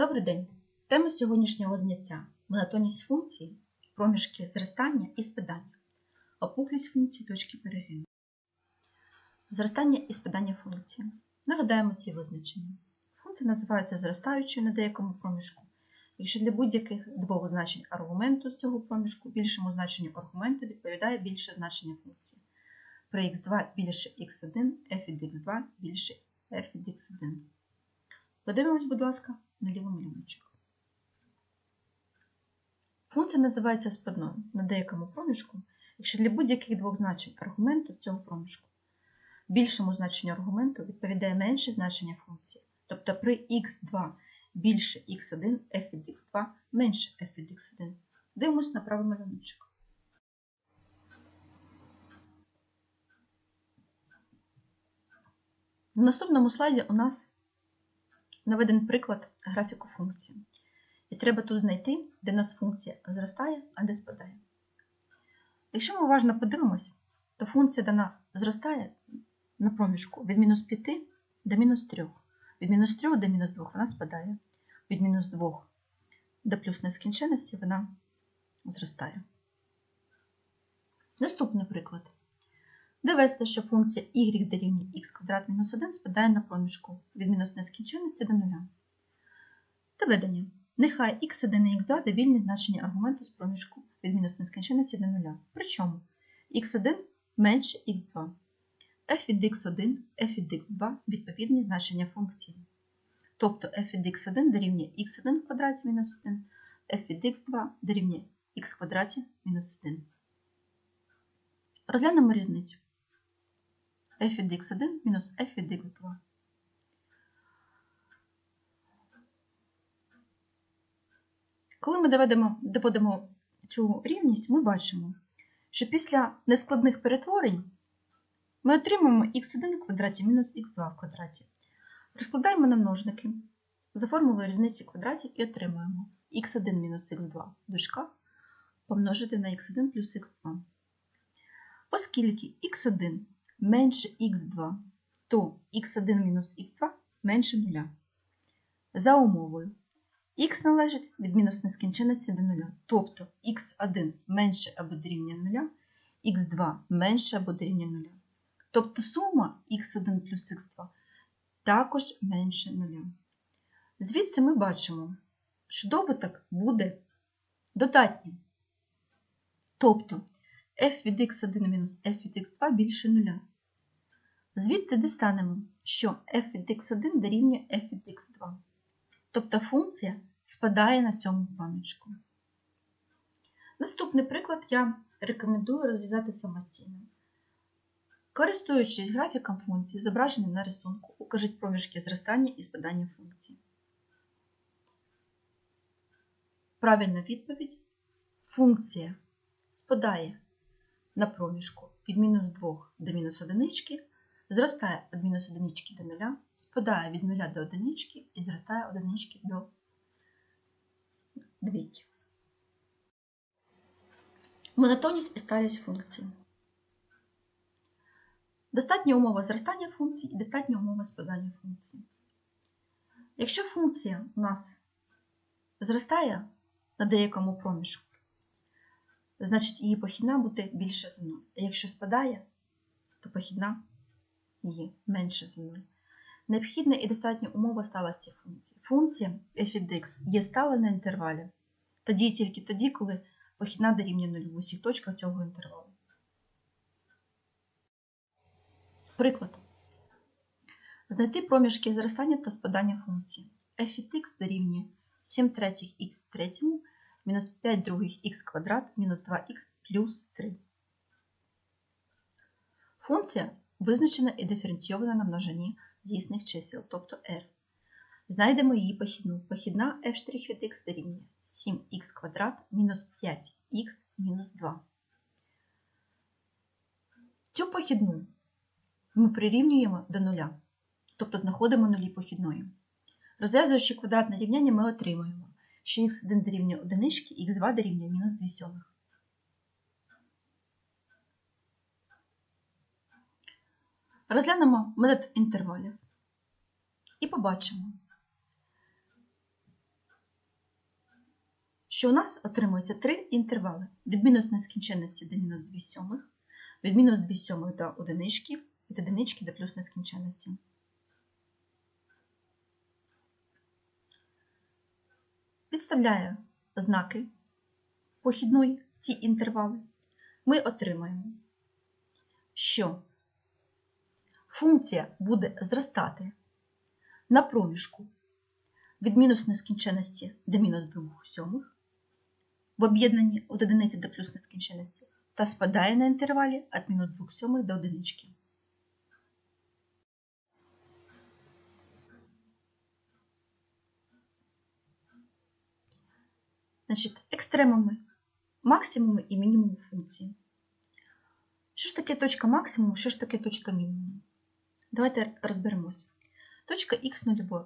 Добрий день! Тема сьогоднішнього заняття – монотонність функцій, проміжки зростання і спадання, опуклість функцій, точки перегину. Зростання і спадання функції. Нагадаємо ці визначення. Функція називається зростаючою на деякому проміжку, якщо для будь-яких двох значень аргументу з цього проміжку більшому значенню аргументу відповідає більше значення функції. При x2 більше x1, f від x2 більше f від x1. Подивимось, будь ласка, на лівий малюночок. Функція називається спадною на деякому проміжку, якщо для будь-яких двох значень аргументу з цього проміжку більшому значенню аргументу відповідає менше значення функції. Тобто при x2 більше x1, f від x2 менше f від x1. Дивимось на правий малюночок. На наступному слайді у нас наведений приклад графіку функції. І треба тут знайти, де у нас функція зростає, а де спадає. Якщо ми уважно подивимось, то функція дана зростає на проміжку від мінус 5 до мінус 3. Від мінус 3 до мінус 2 вона спадає. Від мінус 2 до плюс нескінченності вона зростає. Наступний приклад. Довести, що функція y дорівнює х квадрат мінус 1 спадає на проміжку від мінус нескінченності до 0. Доведення. Нехай x1 і x2 довільні значення аргументу з проміжку від мінус нескінченності до 0. Причому x1 менше x2. f від x1, f від x2 відповідні значення функції. Тобто f від x1 дорівнює x1 в квадраті мінус 1, f від x2 дорівнює x в квадраті мінус 1. Розглянемо різницю f від x1 мінус f від x2. Коли ми доведемо, доводимо цю рівність, ми бачимо, що після нескладних перетворень ми отримаємо x1 в квадраті мінус x2 в квадраті. Розкладаємо на множники за формулою різниці квадратів і отримуємо x1 мінус x2 в дужках помножити на x1 плюс x2. Оскільки x1 менше х2, то х1 мінус х2 менше 0. За умовою х належить від мінус нескінченності до 0, тобто х1 менше або дорівнює 0, х2 менше або дорівнює 0. Тобто сума х1 плюс х2 також менше 0. Звідси ми бачимо, що добуток буде додатнім. Тобто f від x1 мінус f від x2 більше 0. Звідти дістанемо, що f від x1 дорівнює f від x2. Тобто функція спадає на цьому проміжку. Наступний приклад я рекомендую розв'язати самостійно. Користуючись графіком функції, зображеним на рисунку, укажіть проміжки зростання і спадання функції. Правильна відповідь функція спадає на проміжку від мінус 2 до мінус 1, зростає від мінус 1 до 0, спадає від 0 до 1 і зростає 1 до 2. Монотонність і сталість функції. Достатня умова зростання функції і достатня умова спадання функції. Якщо функція у нас зростає на деякому проміжку, значить її похідна буде більше за 0. А якщо спадає, то похідна її менше за 0. Необхідна і достатня умова сталості функції. Функція f від x є стала на інтервалі. Тоді і тільки тоді, коли похідна дорівнює 0 в усіх точках цього інтервалу. Приклад. Знайти проміжки зростання та спадання функції. f від x дорівнює 7 третіх х третьому мінус 5 других х квадрат мінус 2х плюс 3. Функція визначена і диференційована на множині дійсних чисел, тобто r. Знайдемо її похідну. Похідна f' від x дорівнює 7х квадрат мінус 5х мінус 2. Цю похідну ми прирівнюємо до нуля, тобто знаходимо нулі похідної. Розв'язуючи квадратне рівняння, ми отримуємо що х1 дорівнює 1 і х2 дорівнює мінус 2 сьомих. Розглянемо метод інтервалів і побачимо, що у нас отримується три інтервали від мінус нескінченності до мінус 2 сьомих, від мінус 2 сьомих до одинички, від одинички до плюс нескінченності. Підставляє знаки похідної в ці інтервали. Ми отримаємо, що функція буде зростати на проміжку від мінус нескінченності до мінус 2 сьомих в об'єднанні від одиниці до плюс нескінченності та спадає на інтервалі від мінус 2 сьомих до одинички. Значить, екстремуми, максимуми і мінімум функції. Що ж таке точка максимуму, що ж таке точка мінімуму? Давайте розберемось. Точка х нульової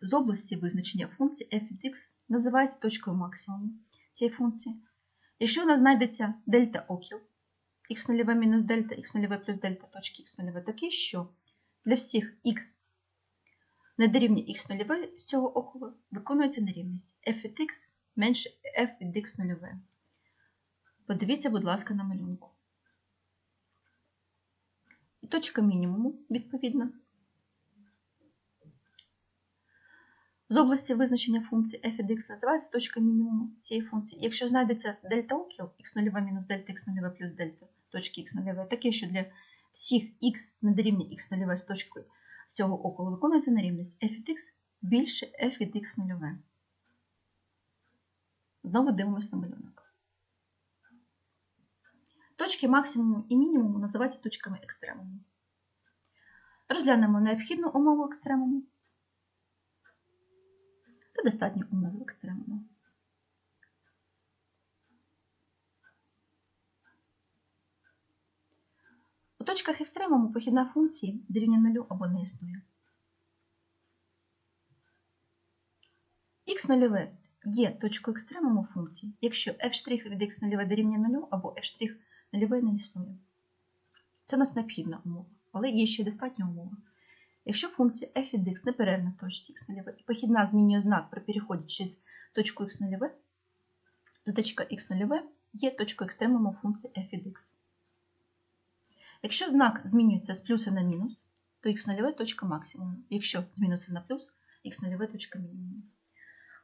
з області визначення функції f від x називається точкою максимуму цієї функції. Якщо у нас знайдеться дельта окіл, х0 мінус дельта, х0 плюс дельта точки х0 такі, що для всіх х не дорівнює х0 з цього околу виконується нерівність f від x менше f від x0. Подивіться, будь ласка, на малюнку. Точка мінімуму, відповідно, з області визначення функції f від x називається точка мінімуму цієї функції. Якщо знайдеться дельта окіл, x0 мінус дельта, x0 плюс дельта, точки x0, таке, що для всіх x не дорівнює x0 з точкою цього околу виконується нерівність f від x більше f від x0. Знову дивимося на малюнок. Точки максимуму і мінімуму називаються точками екстремуму. Розглянемо необхідну умову екстремуму та достатню умову екстремуму. У точках екстремуму похідна функції дорівнює нулю або не існує. Х0 є точкою екстремуму функції, якщо f' від x0 дорівнює 0 або f' нульовий не існує. Це нас необхідна умова, але є ще й достатня умова. Якщо функція f від x неперервна в точці x0 і похідна змінює знак при переході через точку x0, то точка x0 є точкою екстремуму функції f від x. Якщо знак змінюється з плюса на мінус, то x0 точка максимуму. Якщо з мінуса на плюс, x0 точка мінімуму.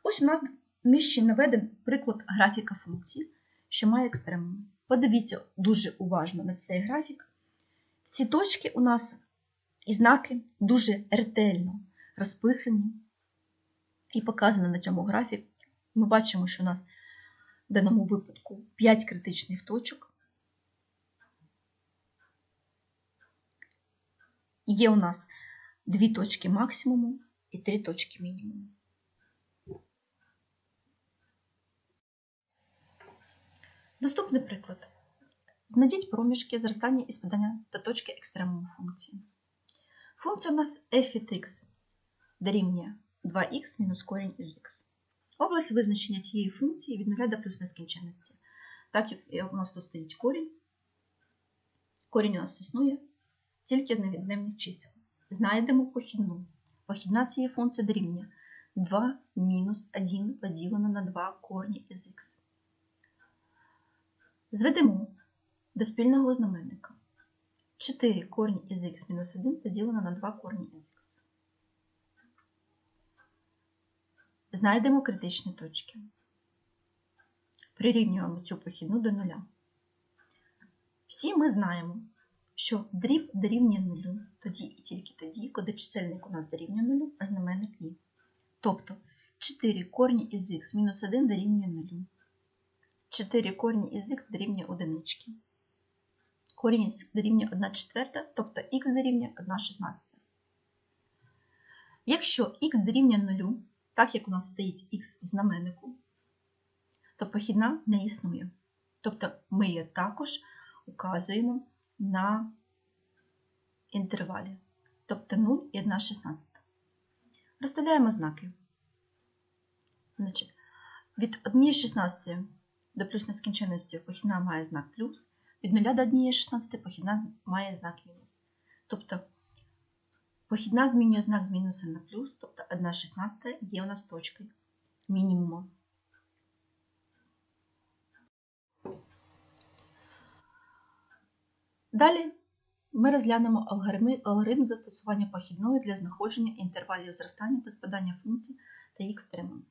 Ось у нас нижче наведен приклад графіка функції, що має екстремум. Подивіться дуже уважно на цей графік. Всі точки у нас і знаки дуже ретельно розписані і показані на цьому графіку. Ми бачимо, що у нас в даному випадку 5 критичних точок. Є у нас дві точки максимуму і три точки мінімуму. Наступний приклад. Знайдіть проміжки зростання і спадання до точки екстремуму функції. Функція у нас f від x дорівнює 2х мінус корінь із х. Область визначення цієї функції від 0 до плюс нескінченності. Так як у нас тут стоїть корінь, корінь у нас існує тільки з невід'ємних чисел. Знайдемо похідну. Похідна цієї функції дорівнює 2 мінус 1 поділено на 2 корні із х. Зведемо до спільного знаменника 4 корінь із х мінус 1 поділено на 2 корні із х. Знайдемо критичні точки. Прирівнюємо цю похідну до нуля. Всі ми знаємо, що дріб дорівнює нулю тоді і тільки тоді, коли чисельник у нас дорівнює нулю, а знаменник ні. Тобто 4 корні із х мінус 1 дорівнює нулю. 4 корінь із х дорівнює одинички. Корінь із дорівнює 1 четверта, тобто х дорівнює 1 шістнадцята. Якщо х дорівнює 0, так як у нас стоїть х в знаменнику, то похідна не існує. Тобто ми її також указуємо на інтервалі, тобто 0 і 1 шістнадцята. Розставляємо знаки. Значить, від 1 16 до плюс нескінченності похідна має знак плюс, від 0 до 1 16 похідна має знак мінус. Тобто похідна змінює знак з мінуса на плюс, тобто 1 16 є у нас точкою мінімуму. Далі ми розглянемо алгоритм застосування похідної для знаходження інтервалів зростання та спадання функцій та їх стримування.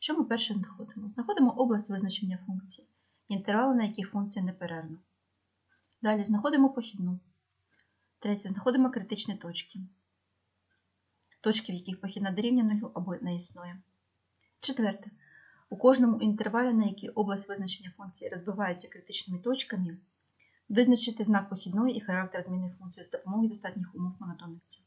Що ми перше знаходимо? Знаходимо область визначення функції, інтервали, на яких функція неперервна. Далі знаходимо похідну. Третє. Знаходимо критичні точки. Точки, в яких похідна дорівнює нулю або не існує. Четверте. У кожному інтервалі, на який область визначення функції розбивається критичними точками, визначити знак похідної і характер зміни функції з допомогою достатніх умов монотонності.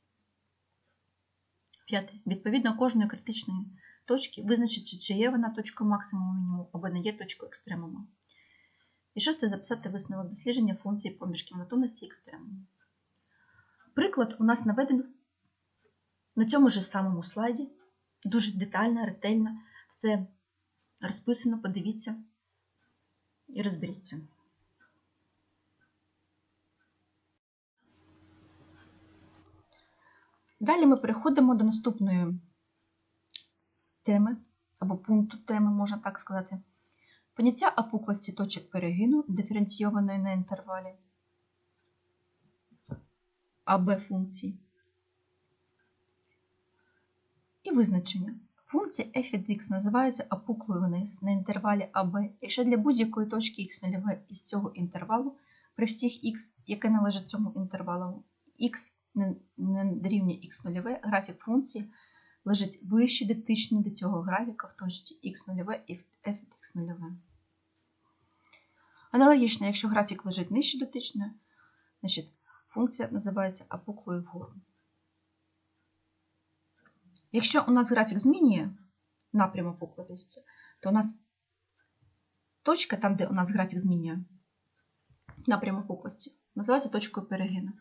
П'яте. Відповідно кожної критичної точки визначити, чи є вона точкою максимуму мінімуму або не є точкою екстремуму. І шосте записати висновок дослідження функції поміжки монотонності і екстремуму. Приклад у нас наведено на цьому ж самому слайді. Дуже детально, ретельно, все розписано, подивіться і розберіться. Далі ми переходимо до наступної теми або пункту теми, можна так сказати. Поняття опуклості точок перегину, диференційованої на інтервалі АБ функцій. І визначення. Функція f від x називається опуклою вниз на інтервалі АБ, якщо для будь-якої точки x0 із цього інтервалу при всіх x, яке належить цьому інтервалу, не не дорівнює x0, графік функції лежить вище дотично до цього графіка в точці x0 і f від x0. Аналогічно, якщо графік лежить нижче дотично, значить функція називається опуклою вгору. Якщо у нас графік змінює напрямок опуклості, то у нас точка, там, де у нас графік змінює напрямок опуклості, називається точкою перегину.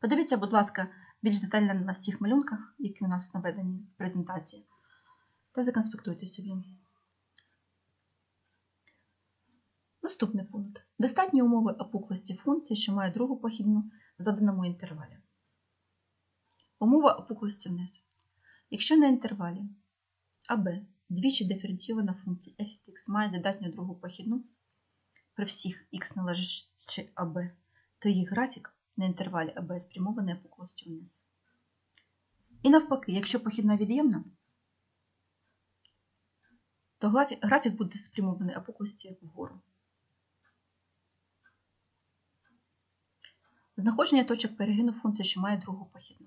Подивіться, будь ласка, більш детально на всіх малюнках, які у нас наведені в презентації, та законспектуйте собі. Наступний пункт. Достатні умови опуклості функції, що має другу похідну в заданому інтервалі. Умова опуклості вниз. Якщо на інтервалі АБ двічі диференційована функція f x має додатню другу похідну при всіх x належачи АБ, то її графік на інтервалі АБ спрямований опуклостю вниз. І навпаки, якщо похідна від'ємна, то графік буде спрямований опуклості вгору. Знаходження точок перегину функції, що має другу похідну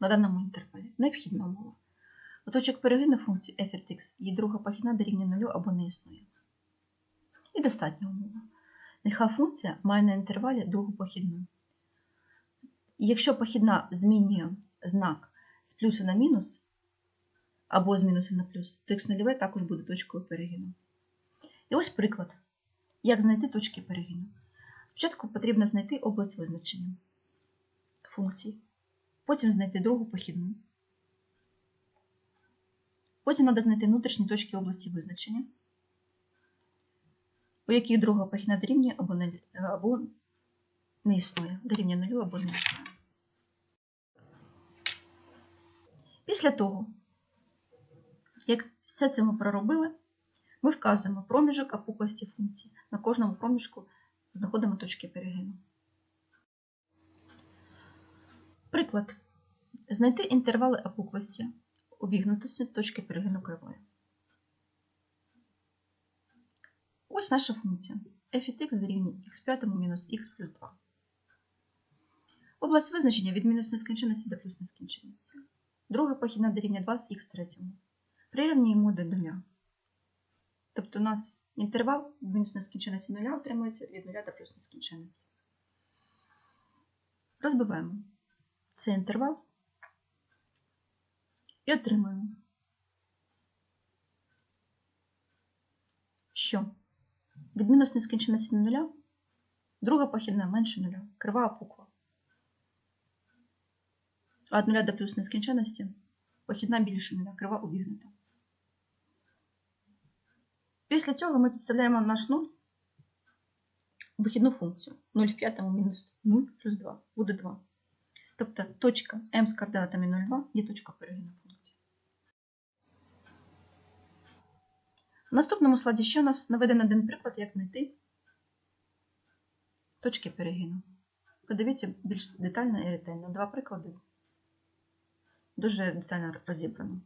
на даному інтервалі. Необхідна умова. У точок перегину функції f від x її друга похідна дорівнює нулю або не існує. І достатня умова. Нехай функція має на інтервалі другу похідну. Якщо похідна змінює знак з плюса на мінус, або з мінуса на плюс, то x0 також буде точкою перегину. І ось приклад, як знайти точки перегину. Спочатку потрібно знайти область визначення функцій, потім знайти другу похідну. Потім треба знайти внутрішні точки області визначення, у яких друга похідна дорівнює або не, існує, дорівнює нулю або не існує. Після того, як все це ми проробили, ми вказуємо проміжок опуклості функції. На кожному проміжку знаходимо точки перегину. Приклад. Знайти інтервали опуклості обігнутості точки перегину кривої. Ось наша функція f від x дорівнює x5 мінус x плюс 2. Область визначення від мінус нескінченності до плюс нескінченності. Друга похідна дорівнює 2 з х третьому. Прирівнюємо до 0. Тобто у нас інтервал від мінус нескінченності 0 отримується від 0 до плюс нескінченності. Розбиваємо цей інтервал і отримуємо, що від мінус нескінченності до 0 друга похідна менше 0, крива опукла. Від 0 до плюс нескінченності похідна більше 0, крива увігнута. Після цього ми підставляємо наш 0 у вихідну функцію 0 в п'ятому мінус 0 плюс 2 буде 2. Тобто точка m з координатами 0,2 є точка перегину функції. В наступному слайді ще у нас наведено один приклад, як знайти точки перегину. Подивіться більш детально і ретельно. Два приклади. Дуже детально розібрано.